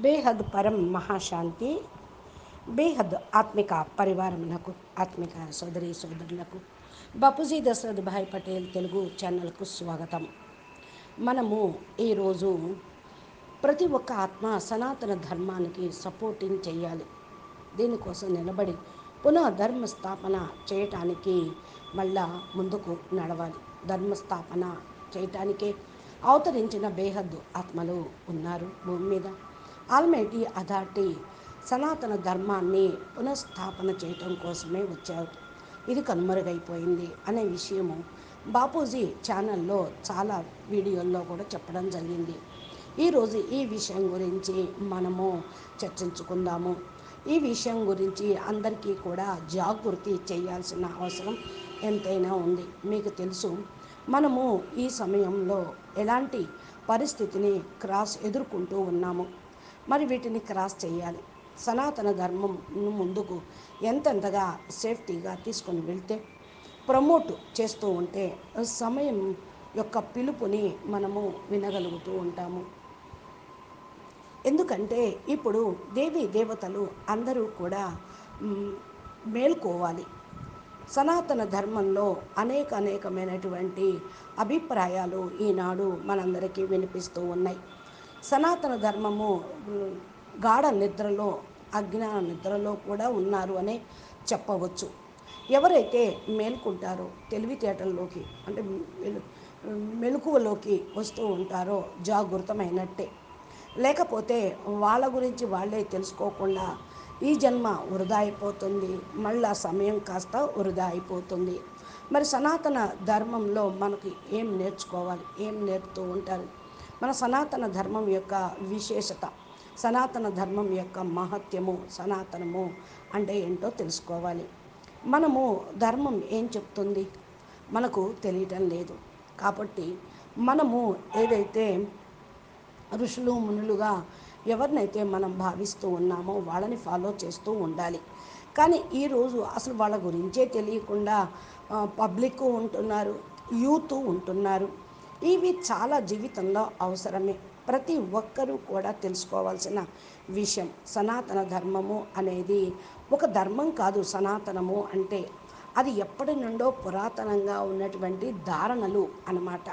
బేహద్ పరం మహాశాంతి బేహద్ ఆత్మిక పరివారమునకు ఆత్మిక సోదరి సోదరులకు బాపూజీ దశరథ్ భాయ్ పటేల్ తెలుగు ఛానల్కు స్వాగతం. మనము ఈరోజు ప్రతి ఒక్క ఆత్మ సనాతన ధర్మానికి సపోర్టింగ్ చేయాలి. దీనికోసం నిలబడి పునః ధర్మ స్థాపన చేయటానికి మళ్ళా ముందుకు నడవాలి. ధర్మస్థాపన చేయటానికే అవతరించిన బేహద్దు ఆత్మలు ఉన్నారు. భూమి మీద ఆల్మైటీ అథారిటీ సనాతన ధర్మాన్ని పునఃస్థాపన చేయటం కోసమే వచ్చారు. ఇది కనుమరుగైపోయింది అనే విషయము బాపూజీ ఛానల్లో చాలా వీడియోల్లో కూడా చెప్పడం జరిగింది. ఈరోజు ఈ విషయం గురించి మనము చర్చించుకుందాము. ఈ విషయం గురించి అందరికీ కూడా జాగృతి చేయాల్సిన అవసరం ఎంతైనా ఉంది. మీకు తెలుసు మనము ఈ సమయంలో ఎలాంటి పరిస్థితిని క్రాస్ ఎదుర్కొంటూ ఉన్నాము. మరి వీటిని క్రాస్ చేయాలి. సనాతన ధర్మం ముందుకు ఎంతెంతగా సేఫ్టీగా తీసుకొని వెళ్తే ప్రమోట్ చేస్తూ ఉంటే సమయం యొక్క పిలుపుని మనము వినగలుగుతూ ఉంటాము. ఎందుకంటే ఇప్పుడు దేవీ దేవతలు అందరూ కూడా మేల్కోవాలి. సనాతన ధర్మంలో అనేక అనేకమైనటువంటి అభిప్రాయాలు ఈనాడు మనందరికీ వినిపిస్తూ ఉన్నాయి. సనాతన ధర్మము గాఢ నిద్రలో అజ్ఞాన నిద్రలో కూడా ఉన్నారు అనే చెప్పవచ్చు. ఎవరైతే మేల్కుంటారో తెలివితేటల్లోకి అంటే మెలకువలోకి వస్తూ ఉంటారో జాగృతమైనట్టే. లేకపోతే వాళ్ళ గురించి వాళ్ళే తెలుసుకోకుండా ఈ జన్మ వృధా అయిపోతుంది మళ్ళా సమయం కాస్త వృధా అయిపోతుంది. మరి సనాతన ధర్మంలో మనకి ఏం నేర్చుకోవాలి ఏం నేర్పుతూ ఉంటారు? మన సనాతన ధర్మం యొక్క విశేషత సనాతన ధర్మం యొక్క మహత్యము సనాతనము అంటే ఏంటో తెలుసుకోవాలి. మనము ధర్మం ఏం చెప్తుంది? మనకు తెలియటం లేదు. కాబట్టి మనము ఏదైతే ఋషులు మునులుగా ఎవరినైతే మనం భావిస్తూ ఉన్నామో వాళ్ళని ఫాలో చేస్తూ ఉండాలి. కానీ ఈరోజు అసలు వాళ్ళ గురించే తెలియకుండా పబ్లిక్ ఉంటున్నారు యూత్ ఉంటున్నారు. ఇవి చాలా జీవితంలో అవసరమే. ప్రతి ఒక్కరూ కూడా తెలుసుకోవాల్సిన విషయం సనాతన ధర్మము అనేది ఒక ధర్మం కాదు సనాతనము అంటే అది ఎప్పటి నుండో పురాతనంగా ఉన్నటువంటి ధారణలు అన్నమాట.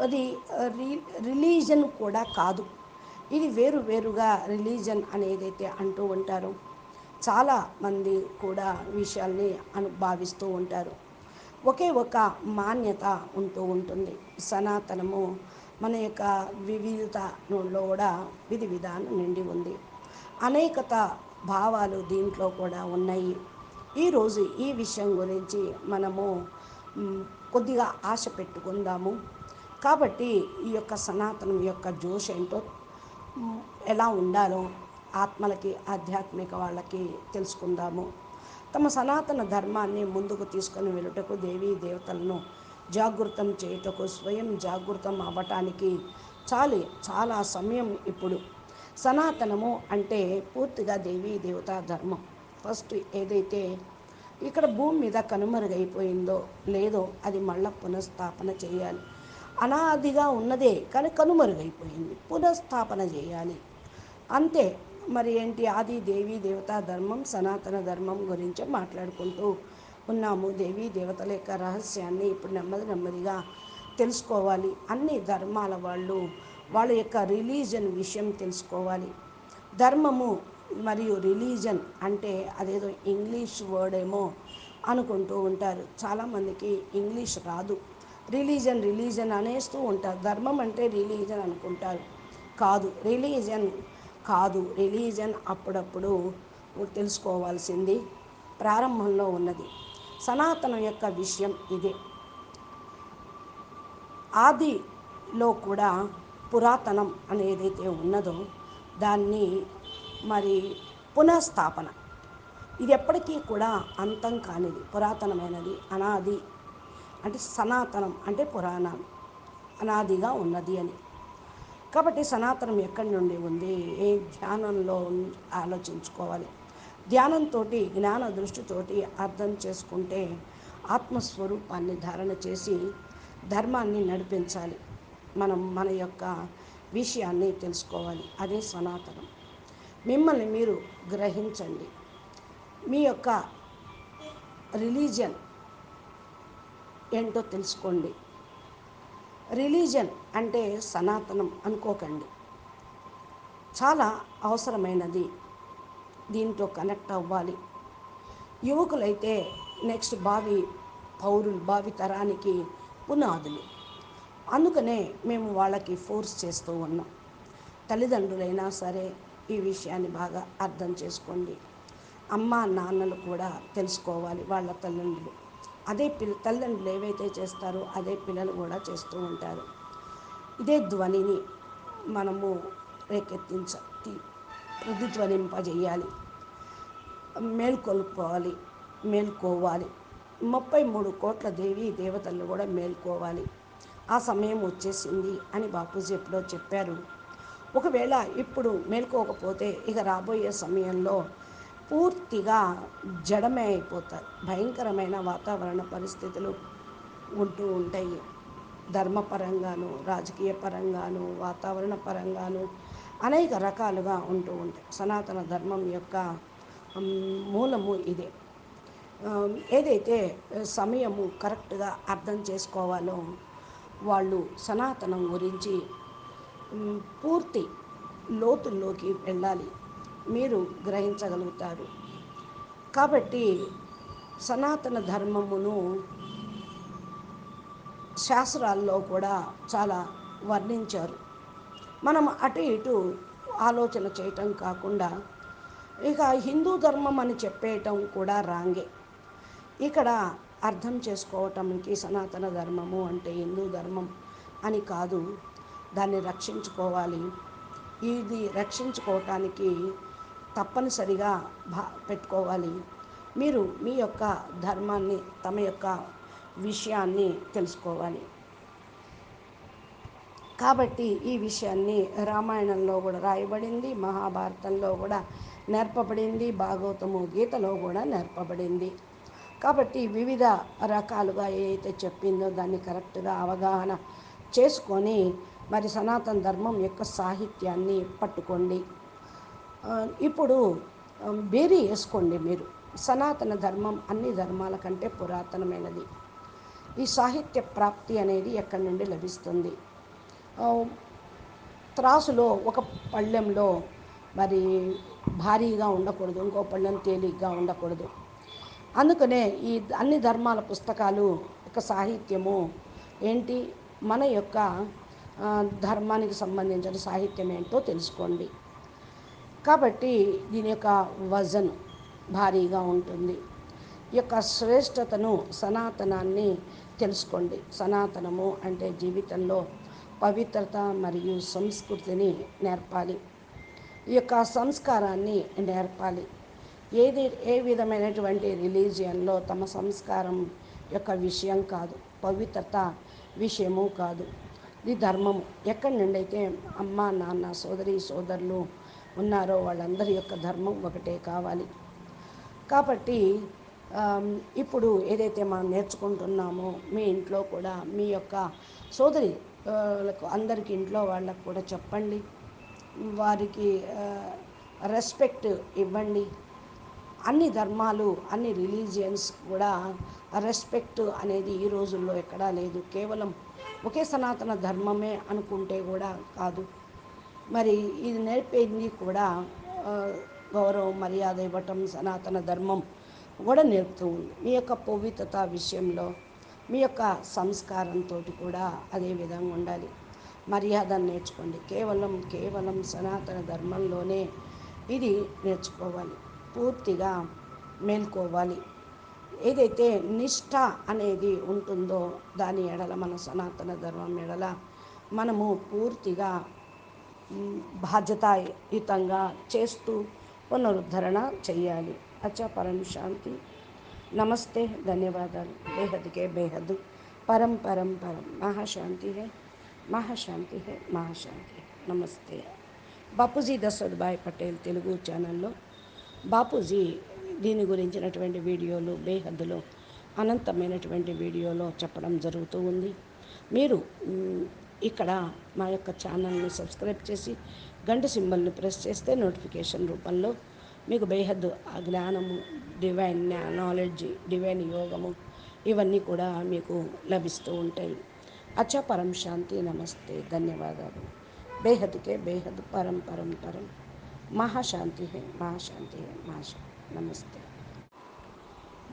అది రి రిలీజన్ కూడా కాదు. ఇది వేరు వేరుగా రిలీజన్ అనేదైతే అంటూ ఉంటారు. చాలా మంది కూడా విషయాల్ని అను భావిస్తూ ఉంటారు. ఒకే ఒక మాన్యత ఉంటూ ఉంటుంది. సనాతనము మన యొక్క వివిధతలో కూడా విధి విధానం నిండి ఉంది. అనేకత భావాలు దీంట్లో కూడా ఉన్నాయి. ఈరోజు ఈ విషయం గురించి మనము కొద్దిగా ఆశ పెట్టుకుందాము. కాబట్టి ఈ యొక్క సనాతనం యొక్క జోష్ ఏంటో ఎలా ఉండాలో ఆత్మలకి ఆధ్యాత్మిక వాళ్ళకి తెలుసుకుందాము. తమ సనాతన ధర్మాన్ని ముందుకు తీసుకొని వెళ్ళుటకు దేవీ దేవతలను జాగృతం చేయుటకు స్వయం జాగృతం అవ్వటానికి చాలి చాలా సమయం ఇప్పుడు. సనాతనము అంటే పూర్తిగా దేవీ దేవతా ధర్మం. ఫస్ట్ ఏదైతే ఇక్కడ భూమి మీద కనుమరుగైపోయిందో లేదో అది మళ్ళీ పునఃస్థాపన చేయాలి. అనాదిగా ఉన్నదే కానీ కనుమరుగైపోయింది. పునఃస్థాపన చేయాలి. అంతే. మరి ఏంటి? ఆది దేవీ దేవతా ధర్మం సనాతన ధర్మం గురించి మాట్లాడుకుంటూ ఉన్నాము. దేవీ దేవతల యొక్క రహస్యాన్ని ఇప్పుడు నెమ్మది నెమ్మదిగా తెలుసుకోవాలి. అన్ని ధర్మాల వాళ్ళు వాళ్ళ యొక్క రిలీజన్ విషయం తెలుసుకోవాలి. ధర్మము మరియు రిలీజన్ అంటే అదేదో ఇంగ్లీష్ వర్డ్ ఏమో అనుకుంటూ ఉంటారు. చాలామందికి ఇంగ్లీష్ రాదు. రిలీజన్ రిలీజన్ అనేస్తూ ఉంటారు. ధర్మం అంటే రిలీజన్ అనుకుంటారు. కాదు రిలీజన్ కాదు రిలీజన్ అప్పుడప్పుడు తెలుసుకోవాల్సింది ప్రారంభంలో ఉన్నది. సనాతనం యొక్క విషయం ఇదే. ఆదిలో కూడా పురాతనం అని ఏదైతే ఉన్నదో దాన్ని మరి పునఃస్థాపన. ఇది ఎప్పటికీ కూడా అంతం కానిది పురాతనమైనది అనాది అంటే సనాతనం అంటే పురాణం అనాదిగా ఉన్నది అని. కాబట్టి సనాతనం ఎక్కడి నుండి ఉంది? ఏ ధ్యానంలో ఆలోచించుకోవాలి. ధ్యానంతో జ్ఞాన దృష్టితోటి అర్థం చేసుకుంటే ఆత్మస్వరూపాన్ని ధారణ చేసి ధర్మాన్ని నడిపించాలి. మనం మన యొక్క విషయాన్ని తెలుసుకోవాలి. అదే సనాతనం. మిమ్మల్ని మీరు గ్రహించండి. మీ యొక్క రిలీజియన్ ఏంటో తెలుసుకోండి. రిలీజన్ అంటే సనాతనం అనుకోకండి. చాలా అవసరమైనది దీంతో కనెక్ట్ అవ్వాలి. యువకులైతే నెక్స్ట్ భావి పౌరులు భావి తరానికి పునాదులు. అందుకనే మేము వాళ్ళకి ఫోర్స్ చేస్తూ ఉన్నాం. తల్లిదండ్రులైనా సరే ఈ విషయాన్ని బాగా అర్థం చేసుకోండి. అమ్మ నాన్నలు కూడా తెలుసుకోవాలి వాళ్ళ తల్లిదండ్రులు. అదే పిల్ల తల్లిదండ్రులు ఏవైతే చేస్తారో అదే పిల్లలు కూడా చేస్తూ ఉంటారు. ఇదే ధ్వనిని మనము రేకెత్తించ ప్రతిధ్వనింపజేయాలి. మేల్కొల్పోవాలి మేల్కోవాలి. ముప్పై మూడు కోట్ల దేవి దేవతలు కూడా మేల్కోవాలి. ఆ సమయం వచ్చేసింది అని బాపూజీ ఎప్పుడో చెప్పారు. ఒకవేళ ఇప్పుడు మేల్కోకపోతే ఇక రాబోయే సమయంలో పూర్తిగా జడమే అయిపోతారు భయంకరమైన వాతావరణ పరిస్థితులు ఉంటూ ఉంటాయి. ధర్మపరంగాను రాజకీయ పరంగాను వాతావరణ పరంగాను అనేక రకాలుగా ఉంటూ ఉంటాయి. సనాతన ధర్మం యొక్క మూలము ఇదే. ఏదైతే సమయము కరెక్ట్గా అర్థం చేసుకోవాలో వాళ్ళు సనాతనం గురించి పూర్తి లోతుల్లోకి వెళ్ళాలి. మీరు గ్రహించగలుగుతారు. కాబట్టి సనాతన ధర్మమును శాస్త్రాల్లో కూడా చాలా వర్ణించారు. మనం అటు ఇటు ఆలోచన చేయటం కాకుండా ఇక హిందూ ధర్మం అని చెప్పేయటం కూడా రాంగే. ఇక్కడ అర్థం చేసుకోవటానికి సనాతన ధర్మము అంటే హిందూ ధర్మం అని కాదు దాన్ని రక్షించుకోవాలి. ఇది రక్షించుకోవటానికి తప్పనిసరిగా భా పెట్టుకోవాలి. మీరు మీ యొక్క ధర్మాన్ని తమ యొక్క విషయాన్ని తెలుసుకోవాలి. కాబట్టి ఈ విషయాన్ని రామాయణంలో కూడా రాయబడింది మహాభారతంలో కూడా నేర్పబడింది భాగవతము గీతలో కూడా నేర్పబడింది. కాబట్టి వివిధ రకాలుగా ఏదైతే చెప్పిందో దాన్ని కరెక్ట్గా అవగాహన చేసుకొని మరి సనాతన ధర్మం యొక్క సాహిత్యాన్ని పట్టుకోండి. ఇప్పుడు బేరీ వేసుకోండి మీరు. సనాతన ధర్మం అన్ని ధర్మాల కంటే పురాతనమైనది. ఈ సాహిత్య ప్రాప్తి అనేది ఎక్కడి నుండి లభిస్తుంది? త్రాసులో ఒక పళ్ళెంలో మరి భారీగా ఉండకూడదు ఇంకో పళ్ళెం తేలిగ్గా ఉండకూడదు. అందుకనే ఈ అన్ని ధర్మాల పుస్తకాలు యొక్క సాహిత్యము ఏంటి? మన యొక్క ధర్మానికి సంబంధించిన సాహిత్యం ఏంటో తెలుసుకోండి. కాబట్టి దీని యొక్క వజన్ భారీగా ఉంటుంది. ఈ యొక్క శ్రేష్టతను సనాతనాన్ని తెలుసుకోండి. సనాతనము అంటే జీవితంలో పవిత్రత మరియు సంస్కృతిని నేర్పాలి. ఈ యొక్క సంస్కారాన్ని నేర్పాలి. ఏది ఏ విధమైనటువంటి రిలీజియన్లో తమ సంస్కారం యొక్క విషయం కాదు. పవిత్రత విషయము కాదు. ఇది ధర్మము. ఎక్కడి నుండి అయితే అమ్మ నాన్న సోదరి సోదరులు ఉన్నారో వాళ్ళందరి యొక్క ధర్మం ఒకటే కావాలి. కాబట్టి ఇప్పుడు ఏదైతే మనం నేర్చుకుంటున్నామో మీ ఇంట్లో కూడా మీ యొక్క సోదరి అందరికి ఇంట్లో వాళ్ళకు కూడా చెప్పండి. వారికి రెస్పెక్ట్ ఇవ్వండి. అన్ని ధర్మాలు అన్ని రిలీజియన్స్ కూడా రెస్పెక్ట్ అనేది ఈ రోజుల్లో ఎక్కడా లేదు. కేవలం ఒకే సనాతన ధర్మమే అనుకుంటే కూడా కాదు. మరి ఇది నేర్పేది కూడా గౌరవం మర్యాద ఇవ్వటం సనాతన ధర్మం కూడా నేర్పుతూ ఉంది. మీ యొక్క పవిత్రత విషయంలో మీ యొక్క సంస్కారంతో కూడా అదే విధంగా ఉండాలి. మర్యాద నేర్చుకోండి. కేవలం కేవలం సనాతన ధర్మంలోనే ఇది నేర్చుకోవాలి. పూర్తిగా మేల్కోవాలి. ఏదైతే నిష్ఠ అనేది ఉంటుందో దాని ఎడల మన సనాతన ధర్మం ఎడల మనము పూర్తిగా బాధ్యతాయుతంగా చేస్తూ పునరుద్ధరణ చేయాలి అచ్చా పరం శాంతి. నమస్తే ధన్యవాదాలు. బేహద్కే బేహద్ పరం పరం పరం. మహాశాంతి హే. మహాశాంతి హే. మహాశాంతి నమస్తే. బాపూజీ దశరథ్ పటేల్ తెలుగు ఛానల్లో బాపూజీ దీని గురించినటువంటి వీడియోలు బేహద్దులో అనంతమైనటువంటి వీడియోలో చెప్పడం జరుగుతూ ఉంది. మీరు ఇక్కడ మా యొక్క ఛానల్ని సబ్స్క్రైబ్ చేసి గంట సింబల్ని ప్రెస్ చేస్తే నోటిఫికేషన్ రూపంలో మీకు బేహద్దు ఆ జ్ఞానము డివైన్ నాలెడ్జ్ డివైన్ యోగము ఇవన్నీ కూడా మీకు లభిస్తూ ఉంటాయి. అచ్చ పరం శాంతి నమస్తే. ధన్యవాదాలు. బేహద్కే బేహద్ పరం పరం పరం. మహాశాంతి హే మహాశాంతి హే మహాశాంతి నమస్తే.